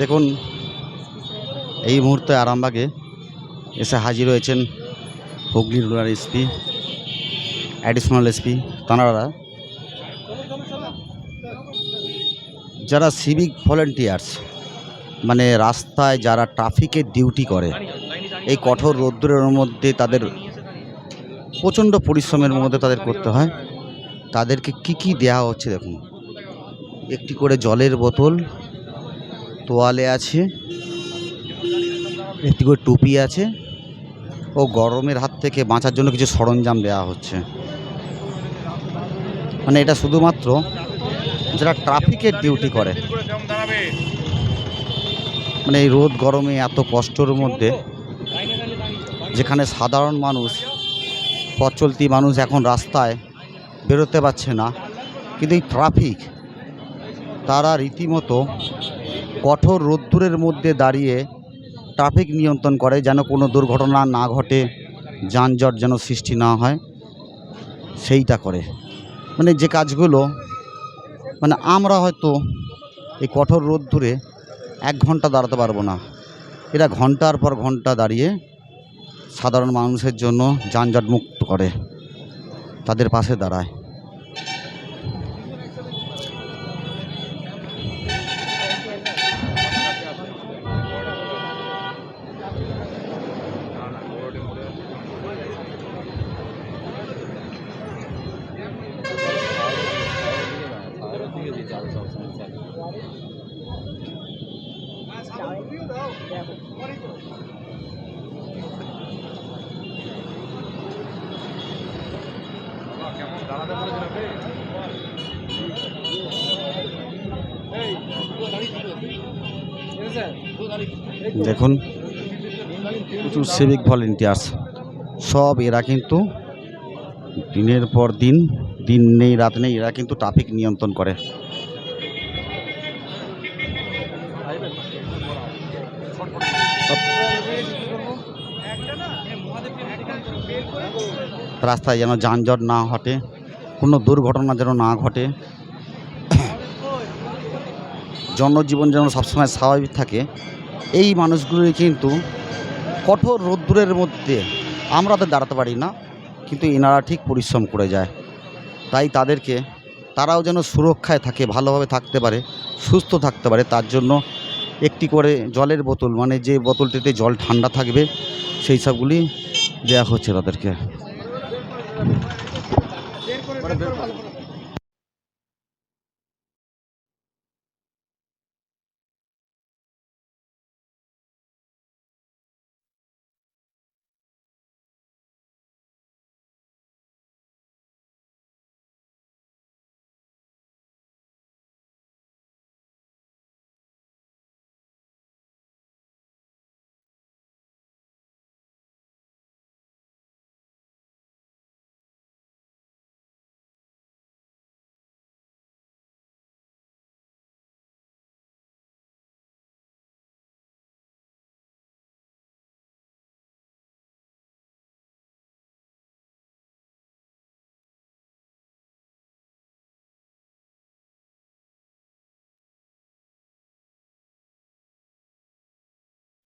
দেখুন, এই মুহূর্তে আরামবাগে এসে হাজির হয়েছেন Hooghly rural SP, additional SP তাঁরা যারা সিভিক ভলেন্টিয়ার্স মানে রাস্তায় যারা ট্রাফিকের ডিউটি করে, এই কঠোর রোদ্দুরের মধ্যে তাদের প্রচণ্ড পরিশ্রমের মধ্যে তাদের করতে হয়। তাদেরকে কি কি দেওয়া হচ্ছে দেখুন। একটি করে জলের বোতল, তোয়ালে আছে, একটি করে টুপি আছে ও গরমের হাত থেকে বাঁচার জন্য কিছু সরঞ্জাম দেওয়া হচ্ছে। মানে এটা শুধুমাত্র যারা ট্রাফিকের ডিউটি করে। মানে এই রোদ গরমে এত কষ্টর মধ্যে যেখানে সাধারণ মানুষ পথ মানুষ এখন রাস্তায় বেরোতে পারছে না। কিন্তু এই ট্রাফিক তারা রীতিমতো কঠোর রোদ্দুরের মধ্যে দাঁড়িয়ে ট্রাফিক নিয়ন্ত্রণ করে যেন কোনো দুর্ঘটনা না ঘটে, যানজট যেন সৃষ্টি না হয়, সেইটা করে। মানে যে কাজগুলো মানে আমরা হয়তো এই কঠোর রোদ্দুরে এক ঘণ্টা দাঁড়াতে পারব না। এরা ঘণ্টার পর ঘণ্টা দাঁড়িয়ে সাধারণ মানুষের জন্য যানজট মুক্ত করে তাদের পাশে দাঁড়ায়। দেখুন, প্রচুর সিভিক ভলেন্টিয়ার্স সব এরা কিন্তু দিনের পর দিন দিন নেই, রাত নেই, এরা কিন্তু ট্রাফিক নিয়ন্ত্রণ করে। রাস্তায় যেন যানজট না ঘটে কোনো দুর্ঘটনা যেন না ঘটে। জনজীবন যেন সবসময় স্বাভাবিক থাকে। এই মানুষগুলোই কিন্তু কঠোর রোদ্দুরের মধ্যে আমরা তো দাঁড়াতে পারি না, কিন্তু এনারা ঠিক পরিশ্রম করে যায়। তাই তাদেরকে তারাও যেন সুরক্ষায় থাকে, ভালোভাবে থাকতে পারে, সুস্থ থাকতে পারে। তার জন্য একটি করে জলের বোতল মানে যে বোতলটিতে জল ঠান্ডা থাকবে, সেই সবগুলি দেওয়া হচ্ছে তাদেরকে। পরে বের করব